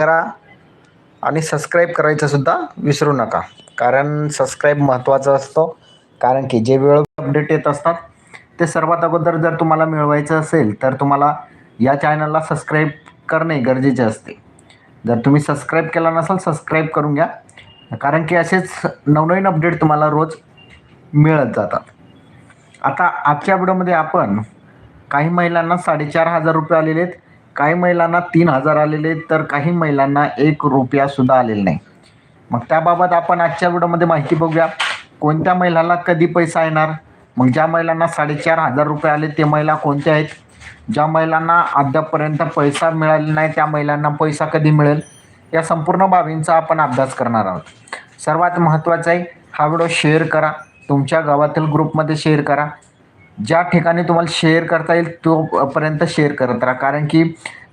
करा आणि सबस्क्राईब करायचंसुद्धा विसरू नका. कारण सबस्क्राईब महत्त्वाचं असतो. कारण की जे वेळ अपडेट येत असतात ते सर्वात अगोदर जर तुम्हाला मिळवायचं असेल तर तुम्हाला या चॅनलला सबस्क्राईब करणे गरजेचे असते. जर तुम्ही सबस्क्राईब केला नसाल सबस्क्राईब करून घ्या. कारण की असेच नवनवीन अपडेट तुम्हाला रोज मिळत जातात. आता आजच्या व्हिडिओमध्ये आपण काही महिलांना साडेचार हजार रुपये आलेले आहेत. काही महिलांना तीन हजार आलेले आहेत तर काही महिलांना एक रुपयासुद्धा आलेला नाही. मग त्याबाबत आपण आजच्या व्हिडिओमध्ये माहिती बघूया. कोणत्या महिलाला कधी पैसा येणार? मग ज्या महिलांना साडेचार हजार रुपये आले ते महिला कोणत्या आहेत? ज्या महिलांना अद्यापपर्यंत पैसा मिळालेला नाही त्या महिलांना पैसा कधी मिळेल? या संपूर्ण बाबींचा आपण अभ्यास करणार आहोत. सर्वात महत्त्वाचं आहे हा व्हिडिओ शेअर करा. तुमच्या गावातील ग्रुपमध्ये शेअर करा. ज्या ठिकाणी तुम्हाला शेअर करता येईल तोपर्यंत शेअर करत राहा. कारण की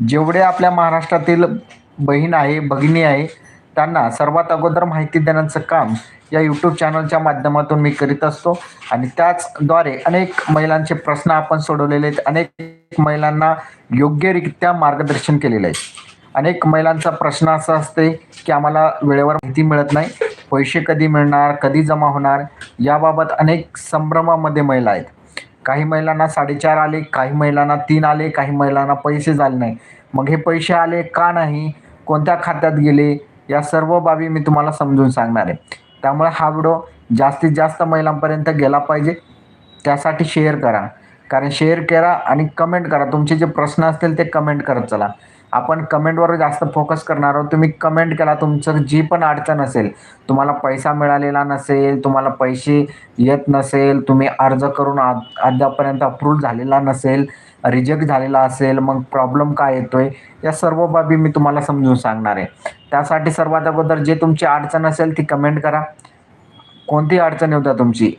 जेवढे आपल्या महाराष्ट्रातील बहीण आहे भगिनी आहे त्यांना सर्वात अगोदर माहिती देण्याचं काम या यूट्यूब चॅनलच्या माध्यमातून मी करीत असतो. आणि त्याचद्वारे अनेक महिलांचे प्रश्न आपण सोडवलेले आहेत. अनेक महिलांना योग्यरित्या मार्गदर्शन केलेलं आहे. अनेक महिलांचा प्रश्न असा असते की आम्हाला वेळेवर माहिती मिळत नाही पैसे कधी मिळणार कधी जमा होणार याबाबत अनेक संभ्रमामध्ये महिला आहेत. काही महिलांना साडेचार आले काही महिलांना तीन आले काही महिलांना पैसे झाले नाही. मग हे पैसे आले का नाही? कोणत्या खात्यात गेले? या सर्व बाबी मी तुम्हाला समजून सांगणार आहे. त्यामुळे हा व्हिडिओ जास्तीत जास्त महिलांपर्यंत गेला पाहिजे. त्यासाठी शेअर करा. कारण शेअर करा आणि कमेंट करा. तुमचे जे प्रश्न असतील ते कमेंट करत चला. आपण कमेंटवर जास्त फोकस करणार आहोत. तुम्ही कमेंट केला तुमचं जी पण अडचण असेल तुम्हाला पैसा मिळालेला नसेल तुम्हाला पैसे येत नसेल तुम्ही अर्ज करून आ अद्यापर्यंत अप्रूव्ह झालेला नसेल रिजेक्ट झालेला असेल मग प्रॉब्लेम काय येतोय या सर्व बाबी मी तुम्हाला समजून सांगणार आहे. त्यासाठी सर्वात अगोदर जे तुमची अडचण असेल ती कमेंट करा. कोणती अडचण येऊ द्या तुमची?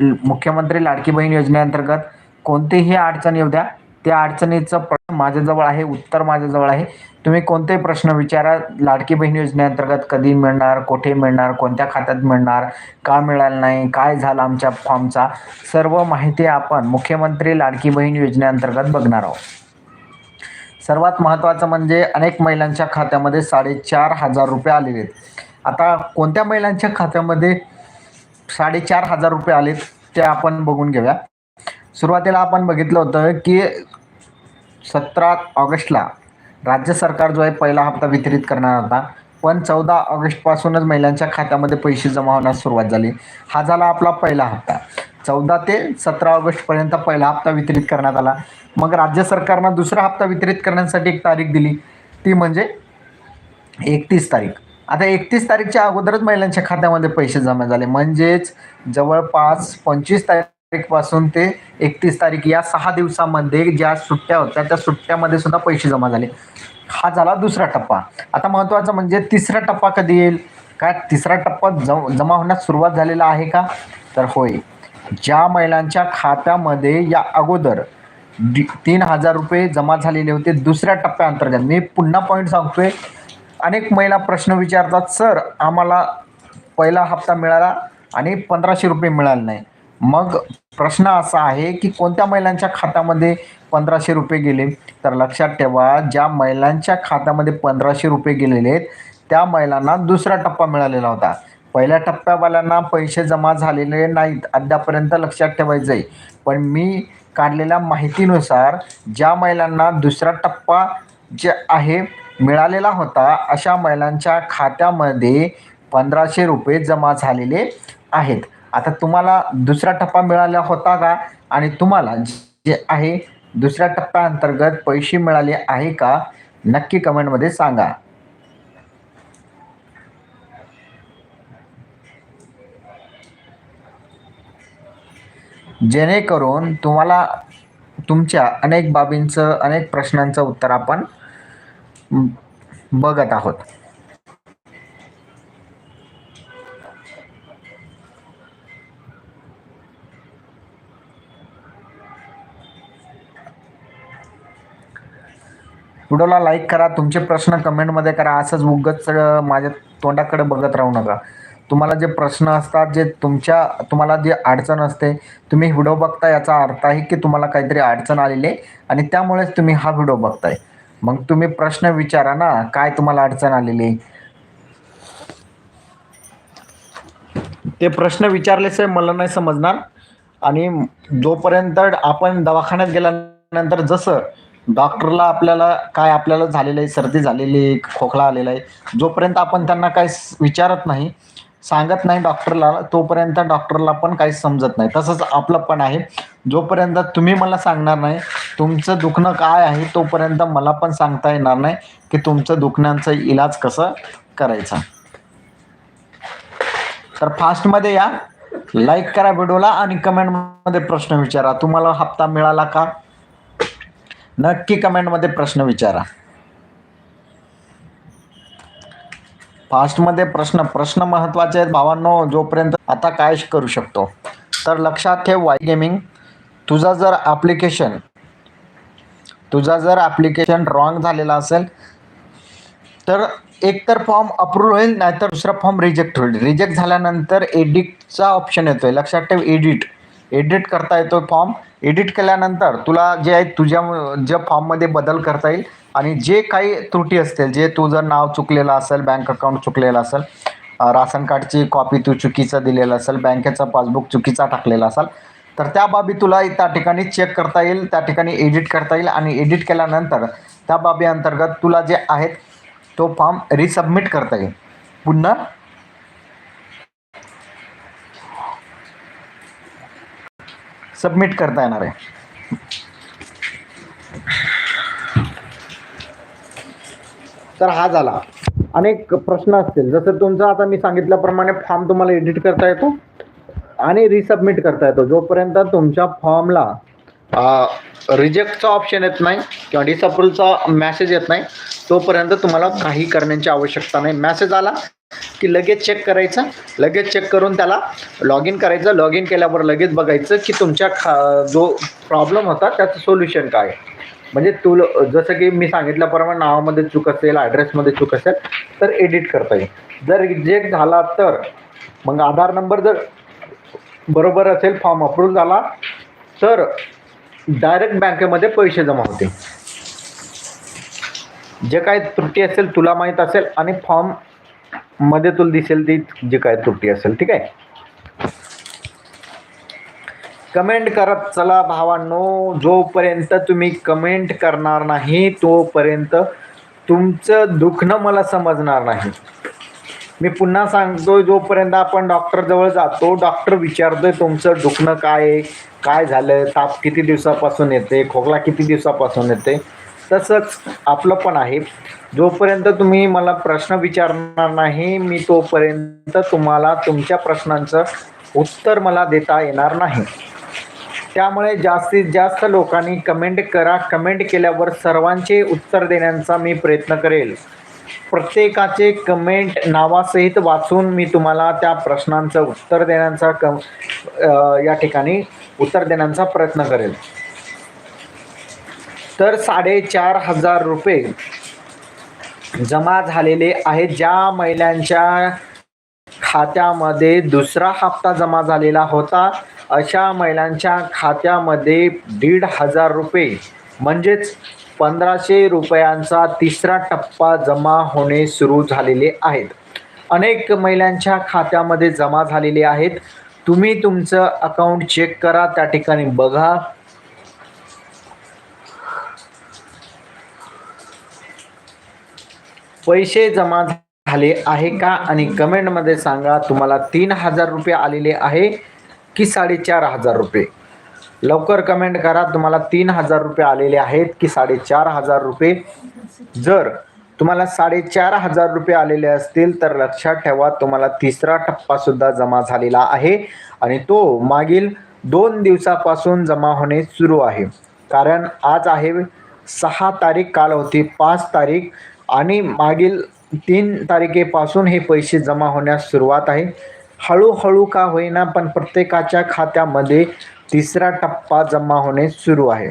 मुख्यमंत्री लाडकी बहीण योजनेअंतर्गत कोणतीही अडचण येऊ द्या. त्या अडचणीचं प्रश्न माझ्याजवळ आहे उत्तर माझ्याजवळ आहे. तुम्ही कोणतेही प्रश्न विचारा लाडकी बहीण योजनेअंतर्गत कधी मिळणार कुठे मिळणार कोणत्या खात्यात मिळणार का मिळालं नाही काय झालं आमच्या फॉर्मचा सर्व माहिती आपण मुख्यमंत्री लाडकी बहीण योजनेअंतर्गत बघणार आहोत. सर्वात महत्त्वाचं म्हणजे अनेक महिलांच्या खात्यामध्ये साडेचार हजार रुपये आलेले आहेत. आता कोणत्या महिलांच्या खात्यामध्ये साडेचार हजार रुपये आलेत ते आपण बघून घेऊया. सुरुवातीला आपण बघितलं होतं की सतरा ऑगस्टला राज्य सरकार जो आहे पहिला हप्ता वितरित करणार होता. पण चौदा ऑगस्टपासूनच महिलांच्या खात्यामध्ये पैसे जमा होण्यास सुरुवात झाली. हा झाला आपला पहिला हप्ता. चौदा ते सतरा ऑगस्टपर्यंत पहिला हप्ता वितरित करण्यात आला. मग राज्य सरकारनं दुसरा हप्ता वितरित करण्यासाठी एक तारीख दिली. ती म्हणजे एकतीस तारीख. आता एकतीस तारीखच्या अगोदरच महिलांच्या खात्यामध्ये पैसे जमा झाले. म्हणजेच जवळपास पंचवीस तारीख तारीखपासून ते एकतीस तारीख या सहा दिवसामध्ये ज्या सुट्ट्या होत्या त्या सुट्ट्यामध्ये सुद्धा पैसे जमा झाले. हा झाला दुसरा टप्पा. आता महत्त्वाचा म्हणजे तिसरा टप्पा कधी येईल? काय तिसरा टप्पा जम जमा होण्यास सुरुवात झालेला आहे का? तर होय. ज्या महिलांच्या खात्यामध्ये या अगोदर तीन हजार रुपये जमा झालेले होते दुसऱ्या टप्प्याअंतर्गत मी पुन्हा पॉईंट सांगतोय. अनेक महिला प्रश्न विचारतात सर आम्हाला पहिला हप्ता मिळाला आणि पंधराशे रुपये मिळाले नाही. मग प्रश्न असा आहे की कोणत्या महिलांच्या खात्यामध्ये पंधराशे रुपये गेले? तर लक्षात ठेवा ज्या महिलांच्या खात्यामध्ये पंधराशे रुपये गेलेले आहेत त्या महिलांना दुसरा टप्पा मिळालेला होता. पहिल्या टप्प्यावाल्यांना पैसे जमा झालेले नाहीत अद्यापर्यंत लक्षात ठेवायचं आहे पण मी काढलेल्या माहितीनुसार ज्या महिलांना दुसरा टप्पा जे आहे मिळालेला होता अशा महिलांच्या खात्यामध्ये पंधराशे रुपये जमा झालेले आहेत. आता तुम्हाला दुसरा टप्पा मिळाला होता का? आणि तुम्हाला जे आहे दुसऱ्या टप्प्याअंतर्गत पैसे मिळाले आहे का? नक्की कमेंटमध्ये सांगा. जेणेकरून तुम्हाला तुमच्या अनेक बाबींचं अनेक प्रश्नांचं उत्तर आपण बघत आहोत. व्हिडिओला लाईक करा तुमचे प्रश्न कमेंटमध्ये करा असंच उगच माझ्या तोंडाकडे बघत राहू नका. तुम्हाला जे प्रश्न असतात जे तुमच्या तुम्हाला जे अडचण असते तुम्ही व्हिडिओ बघता याचा अर्थ आहे की तुम्हाला काहीतरी अडचण आलेली आहे आणि त्यामुळेच तुम्ही हा व्हिडिओ बघताय. मग तुम्ही प्रश्न विचारा ना काय तुम्हाला अडचण आलेली आहे. ते प्रश्न विचारल्याशिवाय मला नाही समजणार. आणि जोपर्यंत आपण दवाखान्यात गेल्यानंतर जसं डॉक्टरला आपल्याला काय आपल्याला झालेलं आहे सर्दी झालेली आहे खोकला आलेला आहे जोपर्यंत आपण त्यांना काही विचारत नाही सांगत नाही डॉक्टरला तोपर्यंत डॉक्टरला पण काही समजत नाही. तसंच आपलं पण आहे. जोपर्यंत तुम्ही मला सांगणार नाही तुमचं दुखणं काय आहे तोपर्यंत मला पण सांगता येणार नाही की तुमचं दुखण्याचा इलाज कसं करायचा. तर फास्टमध्ये या. लाईक करा व्हिडिओला आणि कमेंटमध्ये प्रश्न विचारा. तुम्हाला हप्ता मिळाला का? नक्की कमेंटमध्ये प्रश्न विचारा. फास्टमध्ये प्रश्न प्रश्न महत्त्वाचे आहेत भावांनो जोपर्यंत आता काय करू शकतो. तर लक्षात ठेव वाय गेमिंग तुझा जर ॲप्लिकेशन तुझा जर ॲप्लिकेशन रॉंग झालेला असेल तर एकतर फॉर्म अप्रूव्ह होईल नाहीतर दुसरा फॉर्म रिजेक्ट होईल. रिजेक्ट झाल्यानंतर एडिटचा ऑप्शन येतोय. लक्षात ठेव एडिट एडिट करता येतो फॉर्म एडिट केल्यानंतर तुला जे आहे तुझ्या ज्या फॉर्ममध्ये बदल करता येईल आणि जे काही त्रुटी असतील जे तुझं नाव चुकलेलं असेल बँक अकाउंट चुकलेलं असेल राशन कार्डची कॉपी तू चुकीचं दिलेलं असेल बँकेचा पासबुक चुकीचा टाकलेला असेल तर त्या बाबी तुला त्या ठिकाणी चेक करता येईल त्या ठिकाणी एडिट करता येईल आणि एडिट केल्यानंतर त्या बाबी अंतर्गत तुला जे आहेत तो फॉर्म रिसबमिट करता येईल. पुन्हा सबमिट करता येणार आहे. तर हा झाला. अनेक प्रश्न असतील. जसं तुमचा आता मी सांगितल्याप्रमाणे फॉर्म तुम्हाला एडिट करता येतो आणि रिसबमिट करता येतो. जोपर्यंत तुमच्या फॉर्मला रिजेक्टचा ऑप्शन येत नाही किंवा डिसअप्रूव्हचा मॅसेज येत नाही तोपर्यंत तुम्हाला काही करण्याची आवश्यकता नाही. मॅसेज आला की लगेच चेक करायचं. लगेच चेक करून त्याला लॉग इन करायचं. लॉग इन केल्यावर लगेच बघायचं की तुमच्या खा जो प्रॉब्लेम होता त्याचं सोल्युशन काय आहे. म्हणजे तुल जसं की मी सांगितल्याप्रमाणे नावामध्ये चूक असेल ॲड्रेसमध्ये चूक असेल तर एडिट करता येईल. जर रिजेक्ट झाला तर मग आधार नंबर जर बरोबर असेल फॉर्म अप्रूव्ह झाला तर डायरेक्ट बँकेमध्ये पैसे जमा होते. जे काय त्रुटी असेल तुला माहीत असेल आणि फॉर्ममध्ये तुला दिसेल ती जी काय त्रुटी असेल ठीक आहे? कमेंट करत चला भावांनो जोपर्यंत तुम्ही कमेंट करणार नाही तोपर्यंत तुमचं दुखणं मला समजणार नाही. मी पुन्हा सांगतो जोपर्यंत आपण डॉक्टरजवळ जातो डॉक्टर विचारतोय तुमचं दुखणं काय आहे काय झालं ताप किती दिवसापासून येते खोकला किती दिवसापासून येते तसंच आपलं पण आहे. जोपर्यंत तुम्ही मला प्रश्न विचारणार नाही मी तोपर्यंत तुम्हाला तुमच्या प्रश्नांचं उत्तर मला देता येणार नाही. त्यामुळे जास्तीत जास्त लोकांनी कमेंट करा. कमेंट केल्यावर सर्वांचे उत्तर देण्याचा मी प्रयत्न करेल. प्रत्येकाचे कमेंट नावासहित वाचून मी तुम्हाला त्या प्रश्नांचं उत्तर देण्याचा क या ठिकाणी उत्तर देण्याचा प्रयत्न करेल. तर साडेचार हजार रुपये जमा झालेले आहेत. ज्या महिलांच्या खात्यामध्ये दुसरा हप्ता जमा झालेला होता अशा महिलांच्या खात्यामध्ये दीड हजार रुपये म्हणजेच पंधराशे रुपयांचा तिसरा टप्पा जमा होणे सुरू झालेले आहेत. अनेक महिलांच्या खात्यामध्ये जमा झालेले आहेत. तुम्ही तुमचं अकाउंट चेक करा त्या ठिकाणी बघा. पैसे जमा झाले आहे का आणि कमेंटमध्ये सांगा तुम्हाला तीन हजार रुपये आलेले आहे की साडेचार हजार रुपये? लवकर कमेंट करा. तुम्हाला तीन हजार रुपये आलेले आहेत की साडेचार हजार रुपये. जर तुम्हाला साडेचार हजार रुपये आलेले असतील तर लक्षात ठेवा तुम्हाला तिसरा टप्पा सुद्धा जमा झालेला आहे. आणि तो मागील दोन दिवसापासून जमा होणे सुरू आहे. कारण आज आहे सहा तारीख काल होती पाच तारीख. आणि मागील तीन तारखेपासून हे पैसे जमा होण्यास सुरुवात आहे. हळूहळू का होईना पण प्रत्येकाच्या खात्यामध्ये तिसरा टप्पा जमा होणे सुरू आहे.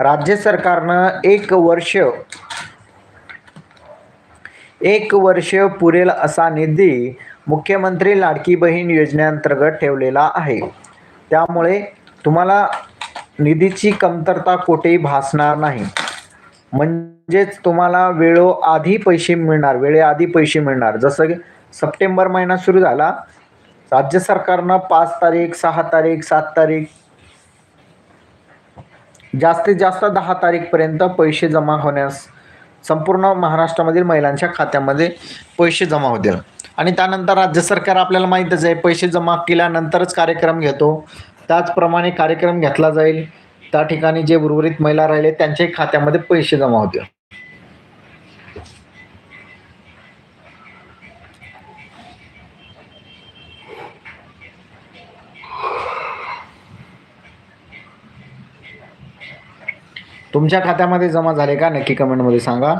राज्य सरकारनं एक वर्ष एक वर्ष पुरेल असा निधी मुख्यमंत्री लाडकी बहीण योजनेअंतर्गत ठेवलेला आहे. त्यामुळे तुम्हाला निधीची कमतरता कुठेही भासणार नाही. म्हणजेच तुम्हाला वेळोआधी पैसे मिळणार वेळेआधी पैसे मिळणार. जसं की सप्टेंबर महिना सुरू झाला. राज्य सरकारनं पाच तारीख सहा तारीख सात तारीख जास्तीत जास्त दहा तारीखपर्यंत पैसे जमा होण्यास संपूर्ण महाराष्ट्रामधील महिलांच्या खात्यामध्ये पैसे जमा होतील. आणि त्यानंतर राज्य सरकार आपल्याला माहीतच आहे पैसे जमा केल्यानंतरच कार्यक्रम घेतो. त्याचप्रमाणे कार्यक्रम घेतला जाईल. त्या ठिकाणी जे उर्वरित महिला राहिले त्यांच्याही खात्यामध्ये पैसे जमा होतील. तुमच्या खात्यामध्ये जमा झाले का? नक्की कमेंटमध्ये सांगा.